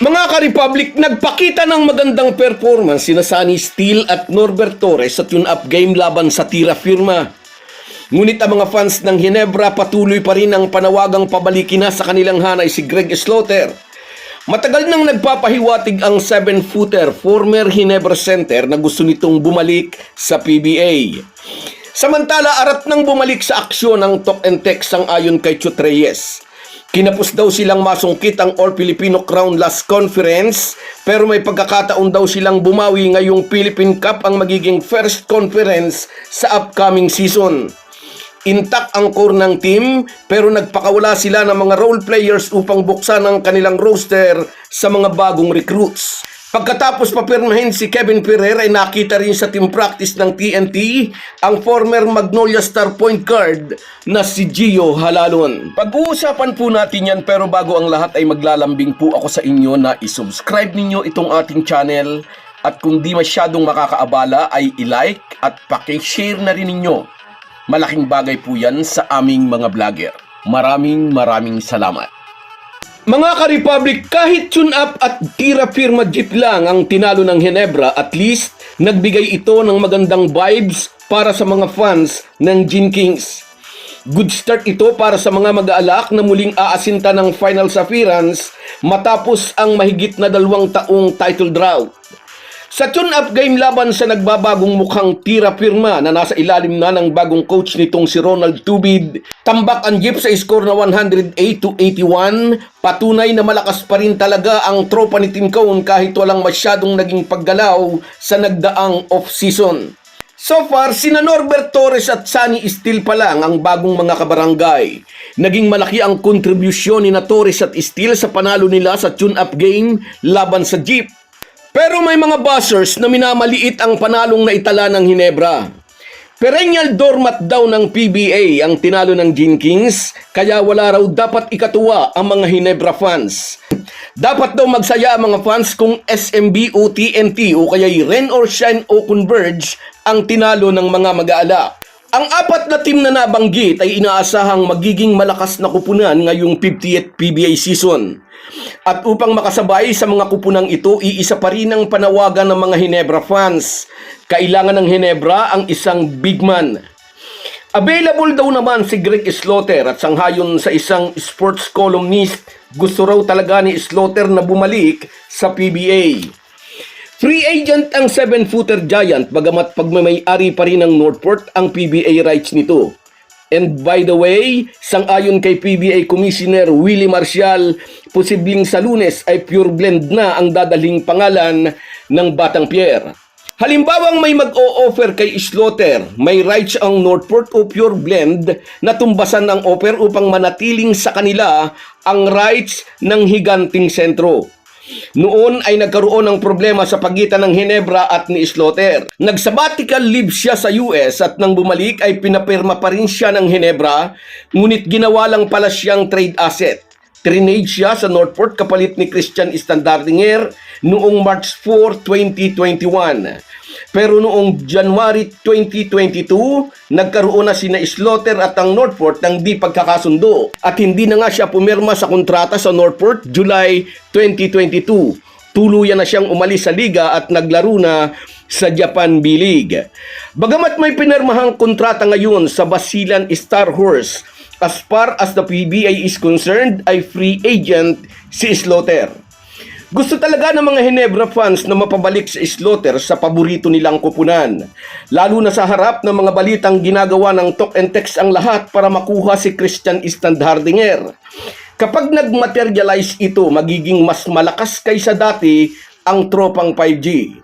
Mga ka-Republic, nagpakita ng magandang performance sina Sunny Steele at Norbert Torres sa tune-up game laban sa Tira Firma. Ngunit ang mga fans ng Hinebra patuloy pa rin ang panawagang pabalikin na sa kanilang hanay si Greg Slaughter. Matagal nang nagpapahiwatig ang 7-footer former Hinebra center na gusto nitong bumalik sa PBA. Samantala, arat nang bumalik sa aksyon ng Talk and Text ang ayon kay Chut Reyes. Kinapos daw silang masungkit ang All Filipino Crown last conference pero may pagkakataon daw silang bumawi ngayong Philippine Cup ang magiging first conference sa upcoming season. Intact ang core ng team pero nagpakawala sila ng mga role players upang buksan ang kanilang roster sa mga bagong recruits. Pagkatapos papirmahin si Kevin Ferrer ay nakita rin sa team practice ng TNT ang former Magnolia Star point guard na si Gio Halalon. Pag-uusapan po natin yan pero bago ang lahat ay maglalambing po ako sa inyo na isubscribe ninyo itong ating channel at kung di masyadong makakaabala ay i-like at pakishare na rin ninyo. Malaking bagay po yan sa aming mga vlogger. Maraming maraming salamat. Mga ka-Republic, kahit tune up at tira firma jeep lang ang tinalo ng Hinebra, at least nagbigay ito ng magandang vibes para sa mga fans ng Gin Kings. Good start ito para sa mga mag-aalak na muling aasinta ng finals appearance matapos ang mahigit na dalawang taong title drought. Sa tune-up game laban sa nagbabagong mukhang tira firma na nasa ilalim na ng bagong coach nitong si Ronald Tubid, tambak ang jeep sa score na 108 to 81, patunay na malakas pa rin talaga ang tropa ni Tim Cone kahit walang masyadong naging paggalaw sa nagdaang off-season. So far, sina Norbert Torres at Sunny Steele pa lang ang bagong mga kabarangay. Naging malaki ang kontribusyon ni na Torres at Steele sa panalo nila sa tune-up game laban sa Jeep. Pero may mga buzzers na minamaliit ang panalong naitala ng Hinebra. Perennial doormat daw ng PBA ang tinalo ng Gin Kings, kaya wala raw dapat ikatuwa ang mga Hinebra fans. Dapat daw magsaya ang mga fans kung SMB o TNT o kaya Rain or Shine o Converge ang tinalo ng mga mag-aala. Ang apat na team na nabanggit ay inaasahang magiging malakas na kupunan ngayong 50th PBA season. At upang makasabay sa mga kupunang ito, iisa pa rin ang panawagan ng mga Hinebra fans. Kailangan ng Hinebra ang isang big man. Available daw naman si Greg Slaughter at sanghayon sa isang sports columnist, gusto raw talaga ni Slaughter na bumalik sa PBA. Free agent ang 7-footer giant bagamat pagmamayari pa rin ng Northport ang PBA rights nito. And by the way, sang-ayon kay PBA Commissioner Willie Marcial, posibleng sa lunes ay pure blend na ang dadaling pangalan ng Batang Pierre. Halimbawang may mag-o-offer kay Slaughter, may rights ang Northport o Pure Blend na tumbasan ng offer upang manatiling sa kanila ang rights ng higanting sentro. Noon ay nagkaroon ng problema sa pagitan ng Hinebra at ni Slaughter. Nagsabbatical leave siya sa US at nang bumalik ay pinapirma pa rin siya ng Hinebra, ngunit ginawa lang pala siyang trade asset. Trinade siya sa Northport kapalit ni Christian Standardinger noong March 4, 2021. Pero noong January 2022, nagkaroon na sina Slaughter at ang Northport ng di pagkakasundo at hindi na nga siya pumirma sa kontrata sa Northport July 2022. Tuluyan na siyang umalis sa liga at naglaro na sa Japan B-League. Bagamat may pinirmahang kontrata ngayon sa Basilan Star Horse, as far as the PBA is concerned, ay free agent si Slaughter. Gusto talaga ng mga Hinebra fans na mapabalik sa Slaughter sa paborito nilang kupunan. Lalo na sa harap ng mga balitang ginagawa ng talk and text ang lahat para makuha si Christian Standhardinger. Kapag nag-materialize ito, magiging mas malakas kaysa dati ang tropang 5G.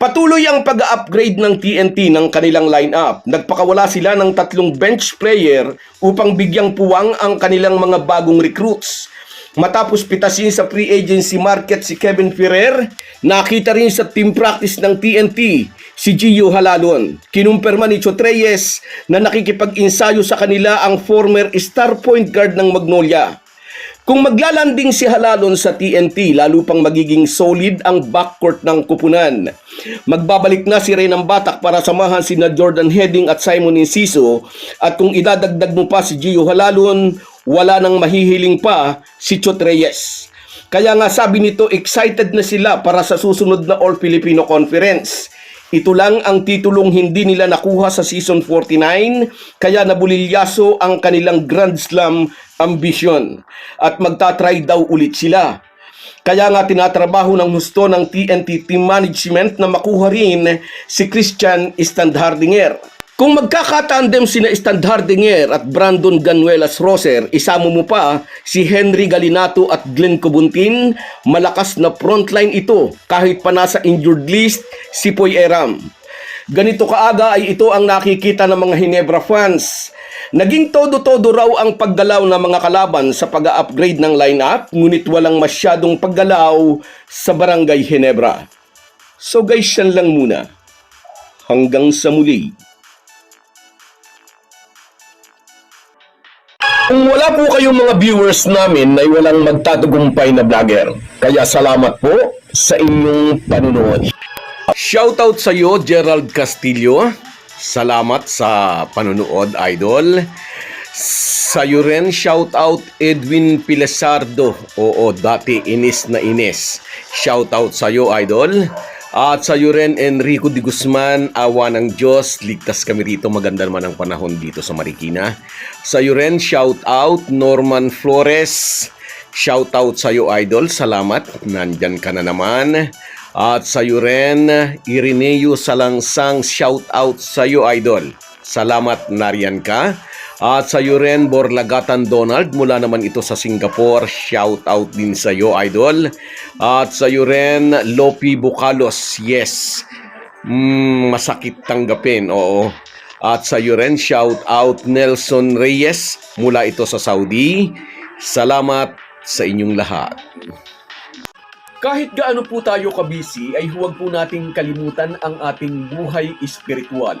Patuloy ang pag-upgrade ng TNT ng kanilang lineup. Nagpakawala sila ng tatlong bench player upang bigyang puwang ang kanilang mga bagong recruits. Matapos pitasin sa free agency market si Kevin Ferrer, nakita rin sa team practice ng TNT si Gio Halalon. Kinumpirma ni Chot Reyes na nakikipag-insayo sa kanila ang former star point guard ng Magnolia. Kung maglalanding si Halalon sa TNT, lalo pang magiging solid ang backcourt ng kupunan. Magbabalik na si Renan Batak para samahan si na Jordan Heading at Simon Inciso at kung idadagdag mo pa si Gio Halalon, wala nang mahihiling pa si Chot Reyes. Kaya nga sabi nito, excited na sila para sa susunod na All Filipino Conference. Ito lang ang titulong hindi nila nakuha sa season 49, kaya nabulilyaso ang kanilang Grand Slam ambition. At magtatry daw ulit sila. Kaya nga tinatrabaho ng husto ng TNT team management na makuha rin si Christian Standhardinger. Kung magkakatandem sina Standhardinger at Brandon Ganuelas Roser, isama mo pa si Henry Galinato at Glenn Cobuntin, malakas na frontline ito kahit pa nasa injured list si Poy Eram. Ganito kaaga ay ito ang nakikita ng mga Hinebra fans. Naging todo-todo raw ang paggalaw ng mga kalaban sa pag-upgrade ng lineup, ngunit walang masyadong paggalaw sa Barangay Hinebra. So guys, yan lang muna. Hanggang sa muli. Kung wala po kayong mga viewers namin ay walang magtatagumpay na vlogger. Kaya salamat po sa inyong panunood. Shoutout sa iyo, Gerald Castillo. Salamat sa panunood, idol. Sa iyo rin, shoutout Edwin Pilasardo. Oo, dati Ines na Ines. Shoutout sa iyo, idol. At sa rin, Enrico de Guzman, awa ng Diyos, ligtas kami rito, maganda naman ang panahon dito sa Marikina. Sa iyo rin, shoutout Norman Flores. Shoutout sa iyo, idol. Salamat, nandyan ka na naman. At sa iyo rin, Ireneo Salangsang, shoutout sa iyo, idol. Salamat, nariyan ka. At sa iyo rin, Borlagatan Donald, mula naman ito sa Singapore, shoutout din sa iyo, idol. At sa iyo rin, Lopi Bukalos, yes. Mm, masakit tanggapin, oo. At sa iyo rin, shoutout Nelson Reyes, mula ito sa Saudi. Salamat sa inyong lahat. Kahit gaano po tayo kabisi, ay huwag po nating kalimutan ang ating buhay espiritual.